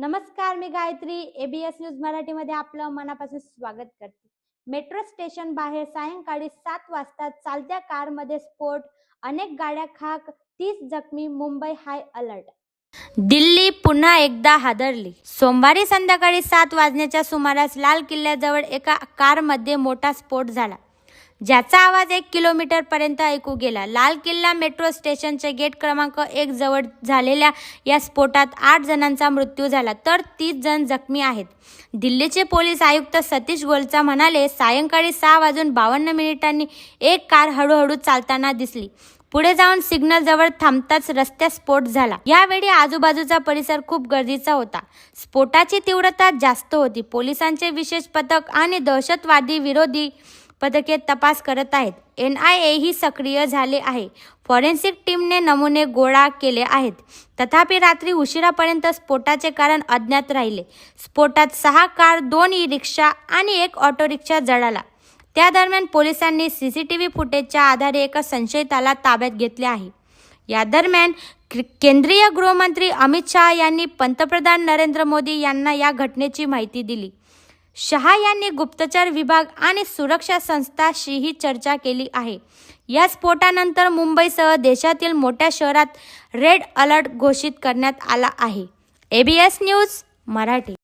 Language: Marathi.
नमस्कार मी गायत्री. एबीएस न्यूज मराठीमध्ये आपलं मनापासून स्वागत करते. मेट्रो स्टेशन बाहेर सायंकाळी सात वाजता चालत्या कारमध्ये स्फोट. अनेक गाड्या खाक तीस जखमी मुंबई हाय अलर्ट. दिल्ली पुन्हा एकदा हादरली. सोमवारी संध्याकाळी सात वाजण्याच्या सुमारास लाल किल्ल्याजवळ एका कारमध्ये मोठा स्फोट झाला. ज्याचा आवाज एक किलोमीटर पर्यंत ऐकू गेला. लाल किल्ला मेट्रो स्टेशनचे गेट क्रमांक एक जवळ झालेल्या या स्फोटात आठ जणांचा मृत्यू झाला तर तीस जण जखमी आहेत. दिल्लीचे पोलीस आयुक्त सतीश गोलचा म्हणाले सायंकाळी सहा वाजून बावन्न मिनिटांनी एक कार हळूहळू चालताना दिसली. पुढे जाऊन सिग्नल जवळ थांबताच रस्त्यात स्फोट झाला. यावेळी आजूबाजूचा परिसर खूप गर्दीचा होता. स्फोटाची तीव्रता जास्त होती. पोलिसांचे विशेष पथक आणि दहशतवादी विरोधी पथके तपास करत आहेत. एन आय ए ही सक्रिय झाले आहे. फॉरेन्सिक टीमने नमुने गोळा केले आहेत. तथापि रात्री उशिरापर्यंत स्फोटाचे कारण अज्ञात राहिले. स्फोटात सहा कार दोन ई रिक्षा आणि एक ऑटो रिक्षा जळाला. त्या दरम्यान पोलिसांनी सी सी टी व्ही फुटेजच्या आधारे एका संशयिताला ताब्यात घेतले आहे. या दरम्यान केंद्रीय गृहमंत्री अमित शहा यांनी पंतप्रधान नरेंद्र मोदी यांना या घटनेची माहिती दिली. शहा यांनी गुप्तचर विभाग आणि सुरक्षा संस्थांशीही चर्चा केली आहे. या स्फोटानंतर मुंबईसह देशातील मोठ्या शहरात रेड अलर्ट घोषित करण्यात आला आहे. ABS news Marathi.